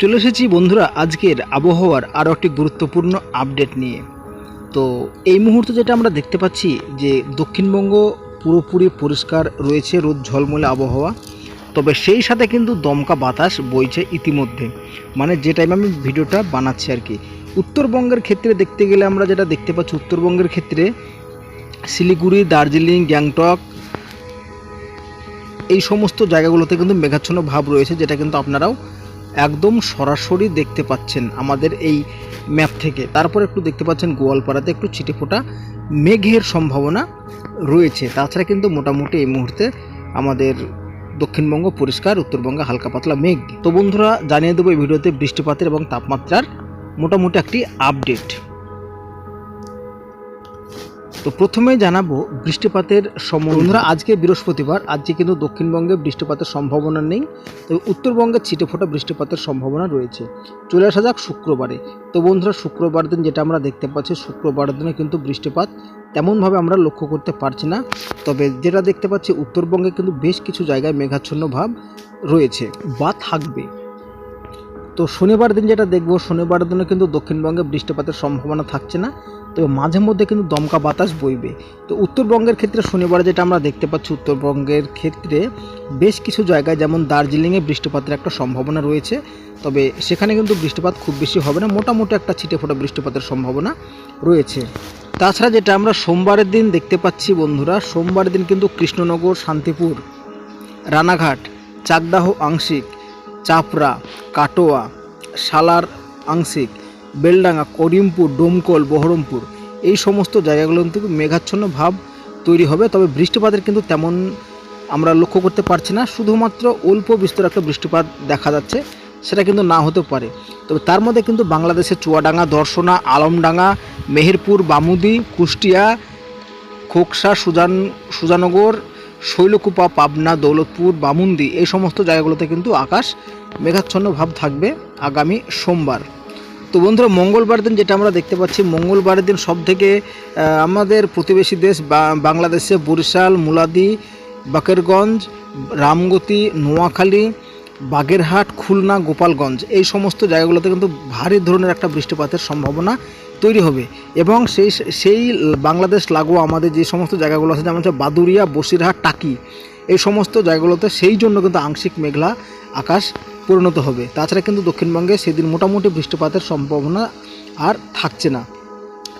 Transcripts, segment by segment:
চলে এসেছি বন্ধুরা আজকের আবহাওয়ার আরও একটি গুরুত্বপূর্ণ আপডেট নিয়ে। তো এই মুহূর্তে যেটা আমরা দেখতে পাচ্ছি যে দক্ষিণবঙ্গ পুরোপুরি পরিষ্কার রয়েছে, রোদ ঝলমলে আবহাওয়া। তবে সেই সাথে কিন্তু দমকা বাতাস বইছে ইতিমধ্যে। মানে যে টাইমে আমি ভিডিওটা বানাচ্ছি আর কি। উত্তরবঙ্গের ক্ষেত্রে দেখতে গেলে আমরা যেটা দেখতে পাচ্ছি, উত্তরবঙ্গের ক্ষেত্রে শিলিগুড়ি, দার্জিলিং, গ্যাংটক এই সমস্ত জায়গাগুলোতে কিন্তু মেঘাচ্ছন্ন ভাব রয়েছে, যেটা কিন্তু আপনারাও একদম সরাসরি দেখতে পাচ্ছেন আমাদের এই ম্যাপ থেকে। তারপর একটু দেখতে পাচ্ছেন গোয়ালপাড়াতে একটু ছিটেফোঁটা মেঘের সম্ভাবনা রয়েছে। তাছাড়া কিন্তু মোটামুটি এই মুহূর্তে আমাদের দক্ষিণবঙ্গ পরিষ্কার, উত্তরবঙ্গে হালকা পাতলা মেঘ। তো বন্ধুরা, জানিয়ে দেবো এই ভিডিওতে বৃষ্টিপাতের এবং তাপমাত্রার মোটামুটি একটি আপডেট তো প্রথমে জানাব বৃষ্টিপাতের সম্বন্ধে বন্ধুরা, আজকে বৃহস্পতিবার, আজকে কিন্তু দক্ষিণবঙ্গে বৃষ্টিপাতের সম্ভাবনা নেই, তবে উত্তরবঙ্গে ছিটেফোঁটা বৃষ্টিপাতের সম্ভাবনা রয়েছে। চলে আসা যাক শুক্রবারে। তো বন্ধুরা, শুক্রবার দিন যেটা আমরা দেখতে পাচ্ছি, শুক্রবার দিনে কিন্তু বৃষ্টিপাত তেমনভাবে আমরা লক্ষ্য করতে পারছি না, তবে যেটা দেখতে পাচ্ছি, উত্তরবঙ্গে কিন্তু বেশ কিছু জায়গায় মেঘাচ্ছন্ন ভাব রয়েছে, বা থাকবে। তো শনিবার দিন যেটা দেখব, শনিবার দিনে কিন্তু দক্ষিণবঙ্গে বৃষ্টিপাতের সম্ভাবনা থাকছে না তবে মাঝে মধ্যে কিন্তু দমকা বাতাস বইবে। তো উত্তরবঙ্গের ক্ষেত্রে শনিবার যেটা আমরা দেখতে পাচ্ছি, উত্তরবঙ্গের ক্ষেত্রে বেশ কিছু জায়গায় যেমন দার্জিলিংয়ে বৃষ্টিপাতের একটা সম্ভাবনা রয়েছে, তবে সেখানে কিন্তু বৃষ্টিপাত খুব বেশি হবে না, মোটামুটি একটা ছিটে ফোটা বৃষ্টিপাতের সম্ভাবনা রয়েছে। তাছাড়া যেটা আমরা সোমবারের দিন দেখতে পাচ্ছি বন্ধুরা, সোমবারের দিন কিন্তু কৃষ্ণনগর, শান্তিপুর, রানাঘাট, চাকদাহ আংশিক, চাপড়া, কাটোয়া সালার আংশিক বেলডাঙ্গা, করিমপুর, ডোমকল, বহরমপুর এই সমস্ত জায়গাগুলো কিন্তু মেঘাচ্ছন্ন ভাব তৈরি হবে। তবে বৃষ্টিপাতের কিন্তু তেমন আমরা লক্ষ্য করতে পারছি না। শুধুমাত্র অল্প বিস্তর একটা বৃষ্টিপাত দেখা যাচ্ছে, সেটা কিন্তু না হতে পারে। তবে তার মধ্যে কিন্তু বাংলাদেশের চুয়াডাঙ্গা, দর্শনা, আলমডাঙ্গা, মেহেরপুর, বামুদি, কুষ্টিয়া, খোকসা, সুজান, সুজানগর, শৈলকুপা, পাবনা, দৌলতপুর, বামুন্দি এই সমস্ত জায়গাগুলোতে কিন্তু আকাশ মেঘাচ্ছন্ন ভাব থাকবে আগামী সোমবার। তো বন্ধুরা, মঙ্গলবার দিন যেটা আমরা দেখতে পাচ্ছি মঙ্গলবারের দিন সব থেকে আমাদের প্রতিবেশী দেশ বাংলাদেশে বরিশাল, মুলাদি, বাকেরগঞ্জ, রামগতি, নোয়াখালী, বাগেরহাট, খুলনা, গোপালগঞ্জ, এই সমস্ত জায়গাগুলোতে কিন্তু ভারী ধরনের একটা বৃষ্টিপাতের সম্ভাবনা তৈরি হবে। এবং সেই সেই বাংলাদেশ লাগোয়া আমাদের যে সমস্ত জায়গাগুলো আছে, যেমন হচ্ছে বাদুরিয়া বসিরহাট, টাকি, এই সমস্ত জায়গাগুলোতে সেই জন্য কিন্তু আংশিক মেঘলা আকাশ পরিণত হবে। তাছাড়া কিন্তু দক্ষিণবঙ্গে সেদিন মোটামুটি বৃষ্টিপাতের সম্ভাবনা আর থাকছে না।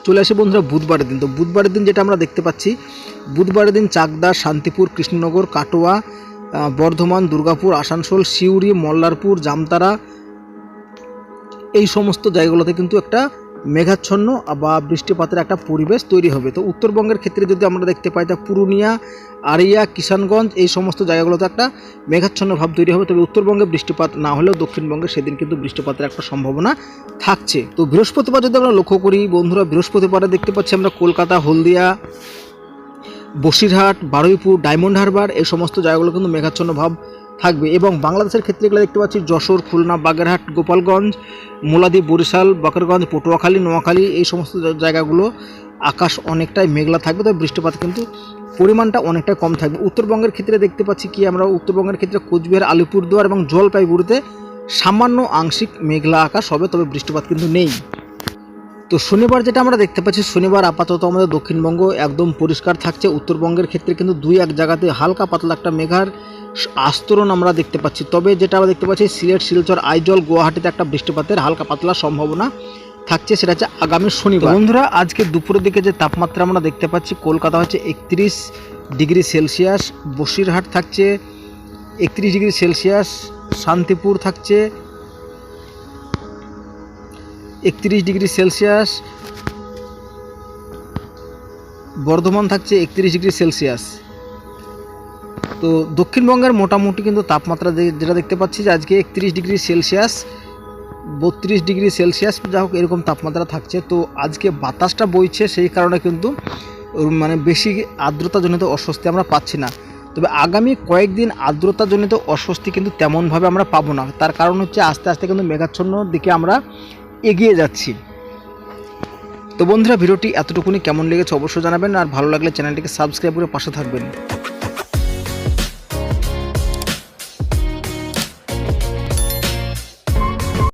চলে আসে বন্ধুরা বুধবারের দিন। তো বুধবারের দিন যেটা আমরা দেখতে পাচ্ছি, বুধবারের দিন চাকদা, শান্তিপুর, কৃষ্ণনগর, কাটোয়া বর্ধমান, দুর্গাপুর, আসানসোল, সিউড়ি, মল্লারপুর, জামতারা, এই সমস্ত জায়গাগুলোতে কিন্তু একটা মেঘাচ্ছন্ন বা বৃষ্টিপাতের একটা পরিবেশ তৈরি হবে। তো উত্তরবঙ্গের ক্ষেত্রে যদি আমরা দেখতে পাই, তা পুরুলিয়া আরিয়া কিষানগঞ্জ, এই সমস্ত জায়গাগুলোতে একটা মেঘাচ্ছন্ন ভাব তৈরি হবে। তবে উত্তরবঙ্গে বৃষ্টিপাত না হলেও দক্ষিণবঙ্গে সেদিন কিন্তু বৃষ্টিপাতের একটা সম্ভাবনা থাকছে। তো বৃহস্পতিবার যদি আমরা লক্ষ্য করি, বন্ধুরা, বৃহস্পতিবারে দেখতে পাচ্ছি আমরা কলকাতা, হলদিয়া, বসিরহাট, বারুইপুর, ডায়মন্ড হারবার, এই সমস্ত জায়গাগুলো কিন্তু মেঘাচ্ছন্ন ভাব থাকবে। এবং বাংলাদেশের ক্ষেত্রে এগুলো দেখতে পাচ্ছি, যশোর, খুলনা, বাগেরহাট, গোপালগঞ্জ, মোলাদি, বরিশাল, বাকেরগঞ্জ, পটুয়াখালী, নোয়াখালী, এই সমস্ত জায়গাগুলো আকাশ অনেকটাই মেঘলা থাকবে, তবে বৃষ্টিপাত কিন্তু পরিমাণটা অনেকটাই কম থাকবে। উত্তরবঙ্গের ক্ষেত্রে দেখতে পাচ্ছি কি, আমরা উত্তরবঙ্গের ক্ষেত্রে কোচবিহার, আলিপুরদুয়ার এবং জলপাইগুড়িতে সামান্য আংশিক মেঘলা আকাশ হবে, তবে বৃষ্টিপাত কিন্তু নেই। তো শনিবার যেটা আমরা দেখতে পাচ্ছি, শনিবার আপাতত আমাদের দক্ষিণবঙ্গ একদম পরিষ্কার থাকছে। উত্তরবঙ্গের ক্ষেত্রে কিন্তু দুই এক জায়গাতে হালকা পাতলা একটা মেঘার আস্তরণ আমরা দেখতে পাচ্ছি। তবে যেটা আমরা দেখতে পাচ্ছি সিলেট শিলচর আইজল গুয়াহাটিতে একটা বৃষ্টিপাতের হালকা পাতলা সম্ভাবনা থাকছে সেটা হচ্ছে আগামী শনিবার। বন্ধুরা আজকে দুপুরের দিকে যে তাপমাত্রা আমরা দেখতে পাচ্ছি কলকাতা হচ্ছে একত্রিশ ডিগ্রি সেলসিয়াস বসিরহাট থাকছে একত্রিশ ডিগ্রি সেলসিয়াস শান্তিপুর থাকছে একত্রিশ ডিগ্রি সেলসিয়াস বর্ধমান থাকছে একত্রিশ ডিগ্রি সেলসিয়াস। তো দক্ষিণবঙ্গের মোটামুটি কিন্তু তাপমাত্রা যেটা দেখতে পাচ্ছি যে আজকে একত্রিশ ডিগ্রি সেলসিয়াস, বত্রিশ ডিগ্রি সেলসিয়াস যা হোক এরকম তাপমাত্রা থাকছে। তো আজকে বাতাসটা বইছে সেই কারণে কিন্তু মানে বেশি আর্দ্রতাজনিত অস্বস্তি আমরা পাচ্ছি না। তবে আগামী কয়েকদিন আর্দ্রতাজনিত অস্বস্তি কিন্তু তেমনভাবে আমরা পাবো না। তার কারণ হচ্ছে আস্তে আস্তে কিন্তু মেঘাচ্ছন্ন দিকে আমরা এগিয়ে যাচ্ছি। তো বন্ধুরা, ভিডিওটি এতটুকুনি। কেমন লেগেছে অবশ্যই জানাবেন। আর ভালো লাগলে চ্যানেলটিকে সাবস্ক্রাইব করে পাশে থাকবেন।